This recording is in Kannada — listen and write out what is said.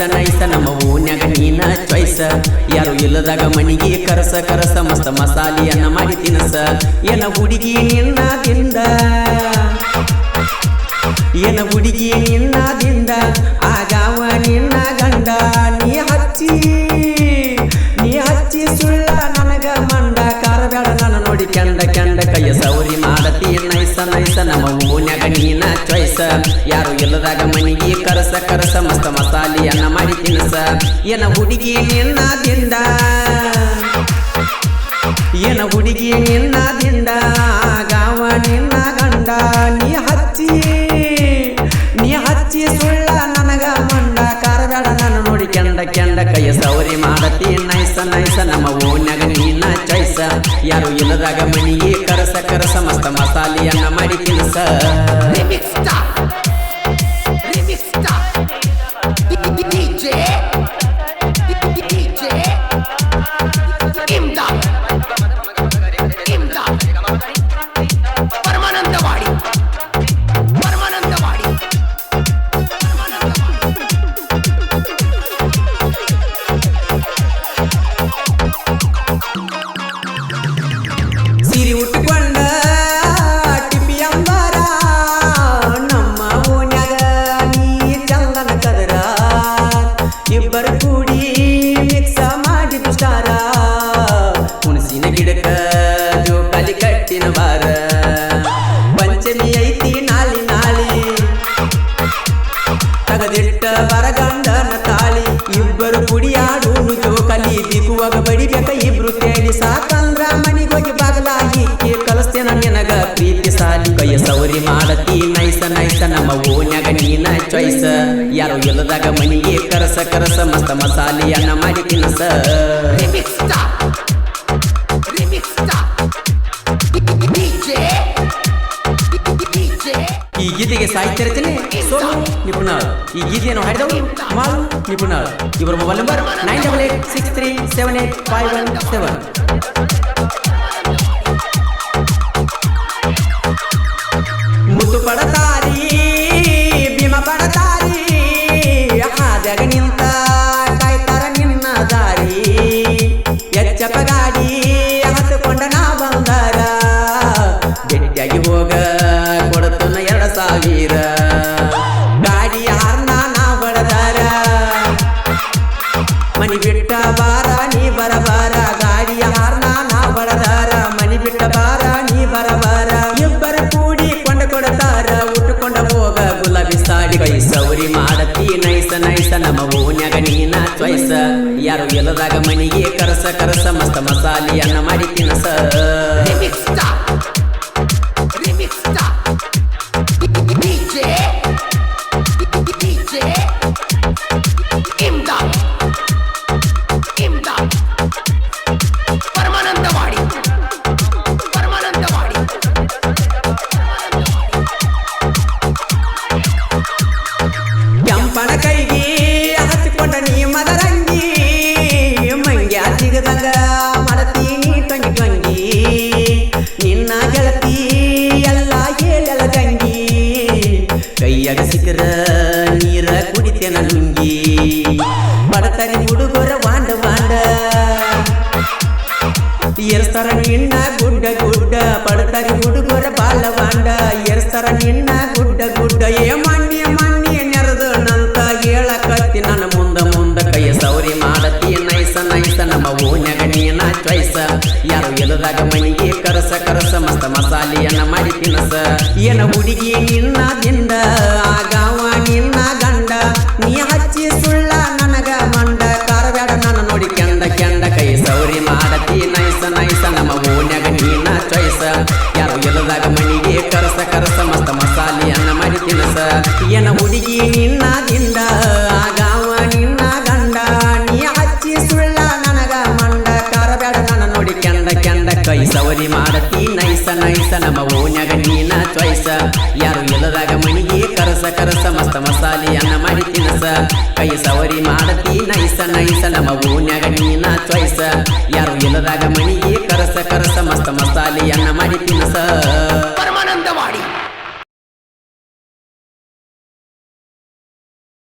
ಸವರಿ ನೈಸ ನಮ್ಮ ಓನ್ಯಾಗ ನೀನ ಚಾಯ್ಸ ಯಾರು ಇಲ್ಲದಾಗ ಮನಿಗೆ ಕರಸ ಕರಸ, ಮಸ್ತ ಮಸಾಲಿಯನ್ನ ಮಾಡಿ ತಿನಸ. ಏನ ಹುಡುಗಿ ನಿನ್ನ ದಿಂದ ಏನ ಹುಡುಗಿ ನಿನ್ನದಿಂದ ಆಗಾವ ಕೆಂಡ ಕೆಂಡ ಕೈಯ ಸೌರಿ ಮಾಡತಿ. ನೈಸ ನೈಸ ನಮ್ಮ ಊನ್ಯಾಗ ನೀನ ಚಾಯ್ಸ. ಯಾರು ಇಲ್ಲದಾಗ ಮನಿಗೆ ಕರಸ ಕರಸ, ಮಸ್ತ ಮಸಾಲಿಯನ್ನ ಮಾಡಿ ತಿನಸ ಏನ ಹುಡುಗಿ ನಿನ್ನದಿಂದ? ಏನ ಹುಡುಗಿ ನಿನ್ನದಿಂದ? ಗಾವ ನಿನ್ನ ಗಂಡ, ನೀ ಹಚ್ಚಿ ನೀ ಹಚ್ಚಿ ಸುಳ್ಳ ನನಗ ಮಂಡ. ಕಾರಬೇಡ ನಾನು ನೋಡಿ ಕೆಂಡ ಕೆಂಡ ಕೈಯ ಸೌರಿ ಮಾಡತಿ. ನೈಸ ನೈಸ ನಮ್ಮ ಯಾರು ಇಲ್ಲದಾಗ ಮನೆಯೇ ಕರಸ ಕರಸ ಮಸ್ತ ಮಸಾಲಿಯನ್ನ ಮಾಡಿ ತಿನಸ ಸಿರಿ ಉಟ್ಕೊಂಡ ಅಂಬಾರ. ನಮ್ಮ ಓನ್ಯಾಗ ನೀ ಚಂದನ ಕದರ ಇಬ್ಬರು ಕೂಡಿ ಮಿಕ್ಸ ಮಾಡಿದ್ದು ಸ್ಟಾರ. ಮನಿಗೋಗಿ ಬಾಗಲಾಗಿ ಕಲಿಸ್ತೇನ ನಿನಗ ಪ್ರೀತಿ ಸಾಲಿ ಕೈಯ ಸೌರಿ ಮಾಡತಿ ನೈಸ ನೈಸ ನಮ್ಮ ಓನ್ಯಾಗ ನೀನ ಚಾಯ್ಸ. ಯಾರು ಇಲ್ಲದಾಗ ಮನಿಗೆ ಕರಸ ಕರಸ ಮಸ್ತ ಮಸಾಲೆಯನ್ನ ಮಾಡಿ ತಿನ್ನಸ. ಈ ಗೀತೆಗೆ ಸಾಹಿತ್ಯ ರಚನೆ ನಿಪುಣ ಈ ಗೀತೆಯನ್ನು ಹಾಡಿದವರು ಮಾಲು ನಿಪುಣ ಇವರ mobile number nine double eight six three seven eight five one seven. ನಾ ಬಡದಾರ ಮನಿ ಬಿಟ್ಟ ಬಾರ ನೀ ಬರಬಾರ ಇಬ್ಬರ ಕೂಡಿ ಕೊಂಡ ಕೊಡತಾರ ಉಟ್ಟುಕೊಂಡ ಹೋಗ ಗುಲಾಬಿ ಸಾಡಿ ಕೈ ಸೌರಿ ಮಾಡತಿ, ನೈಸ ನೈಸ, ನಮ್ಮ ಓನ್ಯಾಗ ನೀನ ಚೈಸ ಯಾರು ಎಲ್ಲದಾಗ ಮನಿಗೆ ಕರಸ ಕರಸ, ಮಸ್ತ ಮಸಾಲಿ ಮಸಾಲಿಯನ್ನ ಮಾಡಿ ತಿನಸ. ಕೈಯಾಗ ಸಿಕ್ಕರ ನೀರ ಕುಡಿತೇನ ನುಂಗಿ ಬಡತರಿ ಹುಡುಗರ ವಾಂಡ ವಾಂಡ ಎರ್ಸ್ತಾರ ನಿನ್ನ ಗುಡ್ಡ ಗುಡ್ಡ ಪಡ್ತಾರಿ ಹುಡುಗರ ಬಾಲ ಬಾಂಡ ಎರ್ಸ್ತಾರ ನಿನ್ನ ಗುಡ್ಡ ಗುಡ್ಡ ಏ ಮಣ್ಣಿ ಮಣ್ಣಿ ನೆರೆದು ನಂತ ಹೇಳಕತ್ತಿ ನನ್ನ ಮುಂದ ಮುಂದ ಕೈಯ ಸೌರಿ ಮಾಡತಿ ನೈಸ ನೈಸ ನಮ್ಮ ಓನ್ಯಾಗ ನೀನ ಚಾಯ್ಸ ಯಾರು ಇಲ್ಲದಾಗ ಮನಿಗೆ ಕರಸ ಕರಸ ಮಸ್ತ ಮಸಾಲಿಯನ್ನ ಮಾಡಿ ತಿನಸ ಏನ ಹುಡುಗಿ ನಿನ್ನದಿಂದ, ಆಗಾವ ನಿನ್ನ ಗಂಡ. ನೀ ಹಚ್ಚಿ ಸುಳ್ಳ ನನಗ ಮಂಡ ಕಾರಬೇಡ ನನ್ನ ನೋಡಿ ಕೆಂಡ ಕೆಂಡ ಕೈ. ಸೌರಿ ಮಾಡತಿ, ನೈಸ ನೈಸ, ನಮ್ಮ ಓನ್ಯಾಗ ನೀನ ಚೈಸ ಯಾರು ಎಲ್ಲದಾಗ ಮನಿಗೆ ಕರಸ ಕರಸ, ಮಸ್ತ ಮಸಾಲೆಯನ್ನ ಮಾಡಿ ತಿನಸ. ಏನ ಹುಡುಗಿ ನಿನ್ನದಿಂದ, ಆಗಾವ ನಿನ್ನ ಗಂಡ. ನೀ ಹಚ್ಚಿ ಸುಳ್ಳ ನನಗ ಮಂಡ ಕಾರಬೇಡ ನನ್ನ ನೋಡಿ ಕೆಂಡ ಕೆಂಡ ಕೈ. ಸವರಿ ಮಾಡತಿ ನೈಸ ನಮ್ಮ ಓನ್ಯಾಗ ನೀನ ಚಾಯ್ಸ ಯಾರು ಇಲ್ಲದಾಗ ಮನಿಗೆ ಕರಸ ಕರಸ, ಮಸ್ತ ಮಸಾಲಿಯನ್ನ ಮಾಡಿ ತಿನಸ. ಕೈ ಸವರಿ ಮಾಡತಿ ನೈಸ ನೈಸ ನಮ್ಮ ಓನ್ಯಾಗ ನೀನ ಚಾಯ್ಸ ಯಾರು ಇಲ್ಲದಾಗ ಮನಿಗೆ ಕರಸ ಕರಸ, ಮಸ್ತ ಮಸಾಲಿಯನ್ನ ಮಾಡಿ ತಿನಸ.